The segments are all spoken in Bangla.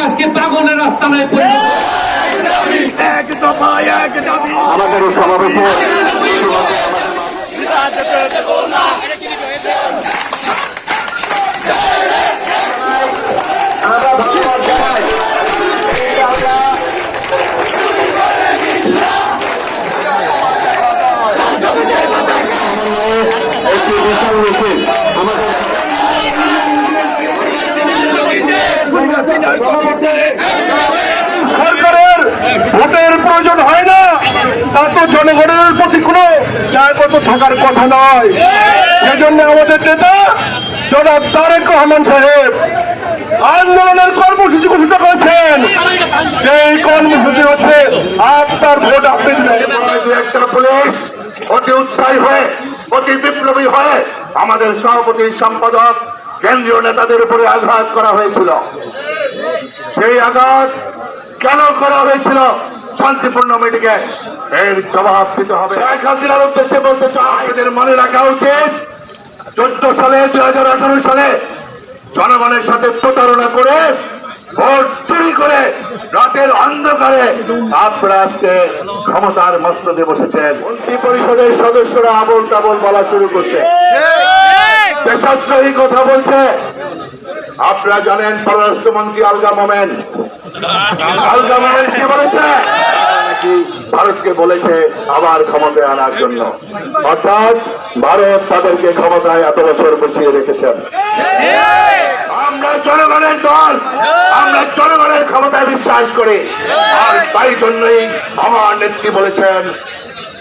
আজকে পাগলের রাস্তায় দাবি আমাদের সমাবেশে আমরা ধন্যবাদ জানাই এই আমরা একটি বিশাল মিছিল আমাদের হাসিনার গতিতে সরকারের ভোটের প্রয়োজন হয় না তা তো জনগণের প্রতি কোনো দায়বদ্ধ থাকার কথা নয়। সেজন্য আমাদের নেতা জনাব তারেক রহমান সাহেব আন্দোলনের কর্মসূচি ঘোষণা করেছেন। সেই কর্মসূচি হচ্ছে আপনার ভোট আপনি পুলিশ অতি উৎসাহী হয়ে, অতি বিপ্লবী হয়ে আমাদের সভাপতি, সম্পাদক, কেন্দ্রীয় নেতাদের উপরে আঘাত করা হয়েছিল। সেই আঘাত কেন করা হয়েছিল? শান্তিপূর্ণ মিটিংয়ে এর জবাব দিতে হবে। শেখ হাসিনার উদ্দেশ্যে বলতে চাই এদের মনে রাখা উচিত চোদ্দ সালে দুই হাজার আঠারো সালে জনগণের সাথে প্রতারণা করে ভোট চুরি করে রাতের অন্ধকারে আপনারা আজকে ক্ষমতার মস্তদে বসেছেন। মন্ত্রী পরিষদের সদস্যরা আবল তাবল বলা শুরু করছে। দেশদ্রোহী কথা বলছে। আপনারা জানেন পররাষ্ট্রমন্ত্রী আলগা মোমেন। আলগা মোমেন কি বলেছে? নাকি ভারতকে বলেছে আবার ক্ষমতায় আনার জন্য। অর্থাৎ ভারত তাদেরকে ক্ষমতায় এত বছর বসিয়ে রেখেছেন আমরা জনগণের দল, আমরা জনগণের ক্ষমতায় বিশ্বাস করি। আর তাই জন্যই আমার নেত্রী বলেছেন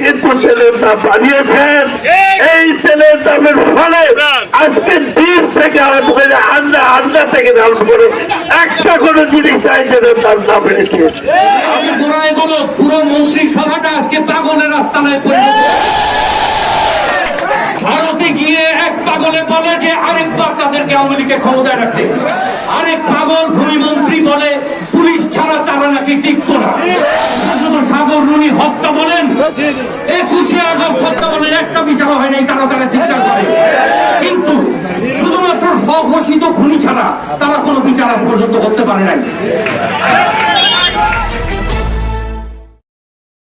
কিন্তু তেলের দাম বাড়িয়েছেন এই তেলের দামের ফলে আজকে দিন থেকে আরম্ভ করে আন্ডা আন্ডা থেকে আরম্ভ করে একটা কোনো জিনিস চাই তেলের দাম না বেড়েছে। আমি গোড়ায় বলো পুরো মন্ত্রী সভাটা আজকে পাগলের পরিণত ভারতে গিয়ে এক পাগলে বলে যে আরেকবার তাদেরকে আওয়ামী লীগে ক্ষমতায় রাখতে। আরেক পাগল ভূমিমন্ত্রী বলে একুশে আগস্ট হত্যা বলেন একটা বিচার হয় নাই তারা তারা চিৎকার করে। কিন্তু শুধুমাত্র স্বঘোষিত খুনি ছাড়া তারা কোনো বিচার আজ পর্যন্ত করতে পারে নাই।